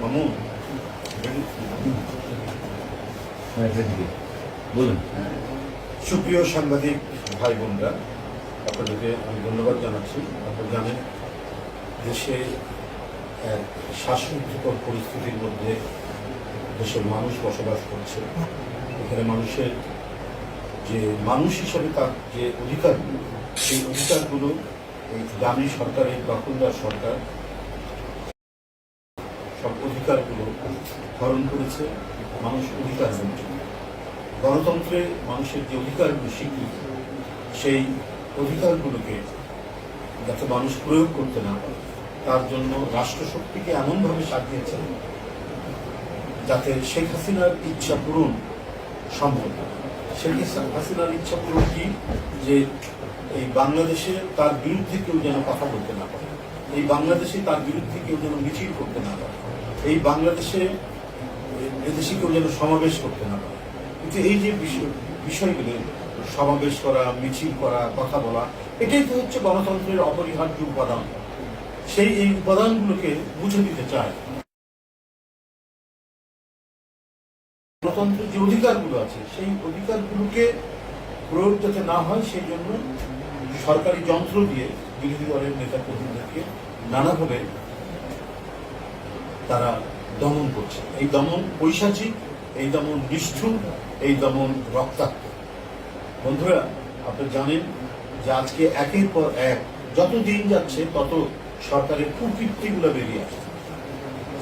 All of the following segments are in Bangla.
মামু বলুন। সুপ্রিয় সাংবাদিক ভাই বোনরা আপনাদেরকে আমি ধন্যবাদ জানাচ্ছি। আপনারা জানেন দেশে এক শ্বাসরুদ্ধকর পরিস্থিতির মধ্যে দেশের মানুষ বসবাস করছে। এখানে মানুষের যে মানুষ হিসাবে তার যে অধিকারগুলো সেই অধিকারগুলো এই দামি সরকারের দখলদার সরকার অধিকারগুলো হরণ করেছে মানুষ অধিকার গণতন্ত্রে মানুষের যে অধিকারগুলো স্বীকৃত, সেই অধিকারগুলোকে যাতে মানুষ প্রয়োগ করতে না পারে, তার জন্য রাষ্ট্রশক্তিকে এমনভাবে সাজিয়েছেন যাতে শেখ হাসিনার ইচ্ছা পূরণ সম্ভব। শেখ হাসিনার ইচ্ছা পূরণ কি? যে এই বাংলাদেশে তার বিরুদ্ধে কেউ যেন কথা বলতে না পারে, এই বাংলাদেশে তার বিরুদ্ধে কেউ যেন মিছিল করতে না পারে। এই বাংলাদেশে এদেশে কেউ যেন সমাবেশ করতে না পারে। কিন্তু এই যে বিষয়, বিষয়গুলো, সমাবেশ করা, মিছিল করা, কথা বলা, এটাই তো হচ্ছে গণতন্ত্রের অপরিহার্য উপাদান। সেই এই উপাদানগুলোকে বুঝে দিতে চায়। গণতন্ত্রের যে অধিকারগুলো আছে, সেই অধিকারগুলোকে প্রয়োগ যাতে না হয়, সেই জন্য সরকারি যন্ত্র দিয়ে বিরোধী দলের নেতা কর্মীদেরকে নানাভাবে তারা দমন করছে। এই দমন পৈশাচিক, এই দমন নিষ্ঠুর, এই দমন রক্তাক্ত। বন্ধুরা, আপনি জানেন যে আজকে একের পর এক যত দিন যাচ্ছে, তত সরকারের কুকীর্তিগুলো বেরিয়ে আসছে।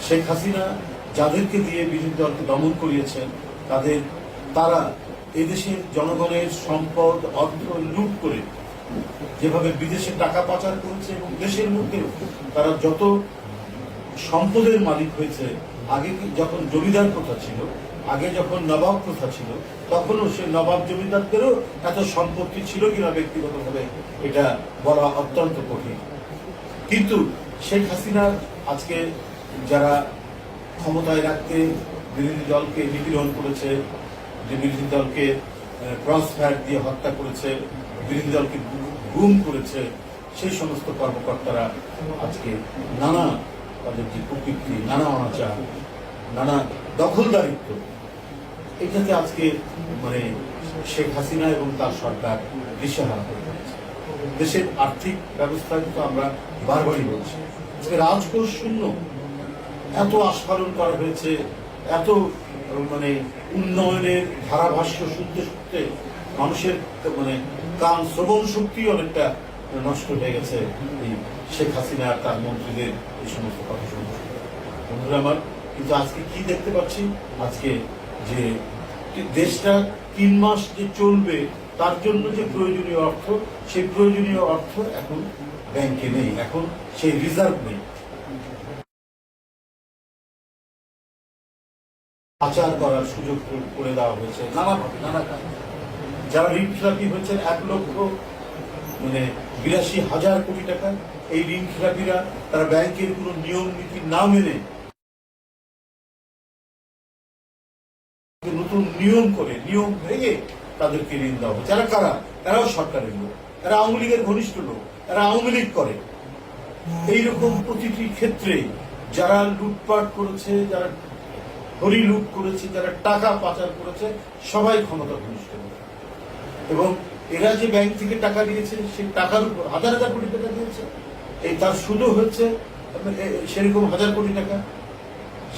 শেখ হাসিনা যাদেরকে দিয়ে বিরোধী দলকে দমন করিয়েছেন, তাদের, তারা এদেশের জনগণের সম্পদ, অর্থ লুট করে যেভাবে বিদেশে টাকা পাচার করেছে এবং দেশের মধ্যে তারা যত সম্পদের মালিক হয়েছে। আগে যখন জমিদার প্রথা ছিল, আগে যখন নবাব প্রথা ছিল, তখনও সে নবাব জমিদারদেরও এত সম্পত্তি ছিল কিনা ব্যক্তিগতভাবে এটা বলা অত্যন্ত কঠিন। কিন্তু শেখ হাসিনা আজকে যারা ক্ষমতায় রাখতে বিরোধী দলকে নিপীড়ন করেছে, যে বিরোধী দলকে ক্রস ফায়ার দিয়ে হত্যা করেছে, বিরোধী দলকে গুম করেছে, সেই সমস্ত কর্মকর্তারা আজকে নানা তাদের যে প্রকৃতি, নানা অনাচার নানা দখলদারিত্ব। এটাতে আজকে মানে শেখ হাসিনা এবং তার সরকার দিশেহারা হয়ে দেশের আর্থিক ব্যবস্থা কিন্তু আমরা বারবারই বলছি, আজকে রাজকোষ শূন্য। এত আস্ফালন করা হয়েছে, এত মানে উন্নয়নের ধারাভাষ্য শুনতে শুনতে মানুষের মানে কান শ্রবণ শক্তি অনেকটা নষ্ট হয়ে গেছে এই শেখ হাসিনা আর তার মন্ত্রীদের এই সমস্ত কথা শুনতে। বন্ধুরা আমার, কিন্তু আজকে কি দেখতে পাচ্ছি? আজকে যে দেশটা তিন মাস যে চলবে, তার জন্য যে প্রয়োজনীয় অর্থ, সেই প্রয়োজনীয় অর্থ এখন ব্যাংকে নেই। এখন সেই রিজার্ভ নেই। পাচার করার সুযোগ করে- দেওয়া হয়েছে। নানাভাবে নানা যারা ঋণ খেলাপি হয়েছে এক লক্ষ মানে বিরাশি হাজার কোটি টাকা এই ঋণ খেলাপিরা তারা ব্যাংকের কোনো নিয়ম, নীতি না মেনে নতুন নিয়ম করে, নিয়ম ভেঙে তাদেরকে ঋণ দেওয়া হচ্ছে। যারা কারা? তারাও সরকারের লোক। তারা আওয়ামী লীগের ঘনিষ্ঠ লোক। তারা আওয়ামী লীগ করে। এইরকম প্রতিটি ক্ষেত্রে যারা লুটপাট করেছে, যারা হরি লুট করেছে, যারা টাকা পাচার করেছে, সবাই ক্ষমতা ঘনিষ্ঠ এবং এরা যে ব্যাংক থেকে টাকা দিয়েছে সেই টাকার উপর হাজার হাজার কোটি টাকা দিয়েছে। এই তার সুদও হচ্ছে সেরকম হাজার কোটি টাকা।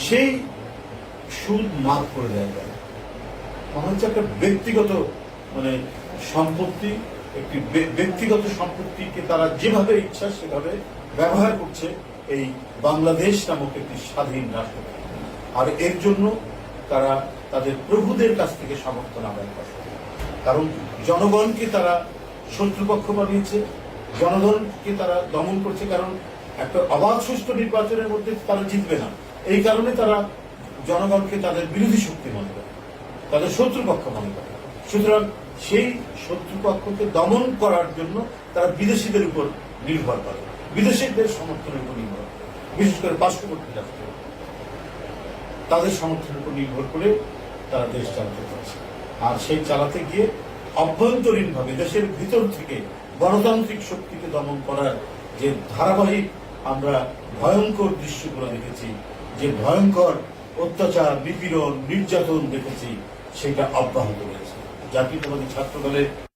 সেই সুদ মাফ করে দেয় তারা। মনে হচ্ছে একটা ব্যক্তিগত মানে সম্পত্তি, একটি ব্যক্তিগত সম্পত্তিকে তারা যেভাবে ইচ্ছা সেভাবে ব্যবহার করছে, এই বাংলাদেশ নামক একটি স্বাধীন রাষ্ট্র। আর এর জন্য তারা তাদের প্রভুদের কাছ থেকে সমর্থন আদায় করে। কারণ জনগণকে তারা শত্রুপক্ষ বানিয়েছে, জনগণকে তারা দমন করছে, কারণ একটা অবাধ সুষ্ঠু নির্বাচনের মধ্যে তারা জিতবে না। এই কারণে তারা জনগণকে তাদের বিরোধী শক্তি মনে করে, তাদের শত্রুপক্ষ মনে করে। সুতরাং সেই শত্রুপক্ষকে দমন করার জন্য তারা বিদেশিদের উপর নির্ভর করে, বিদেশিদের সমর্থনের উপর নির্ভর করে। বিশেষ করে পার্শ্ববর্তী রাষ্ট্র তাদের সমর্থনের উপর নির্ভর করে তারা দেশ চালাতে পারছে। আর সেই চালাতে গিয়ে অভ্যন্তরীণভাবে দেশের ভিতর থেকে গণতান্ত্রিক শক্তিকে দমন করার যে ধারাবাহিক আমরা ভয়ঙ্কর দৃশ্যগুলো দেখেছি, যে ভয়ঙ্কর অত্যাচার, নিপীড়ন, নির্যাতন দেখেছি, সেটা অব্যাহত রয়েছে। জাতীয়তাবাদী ছাত্র দলের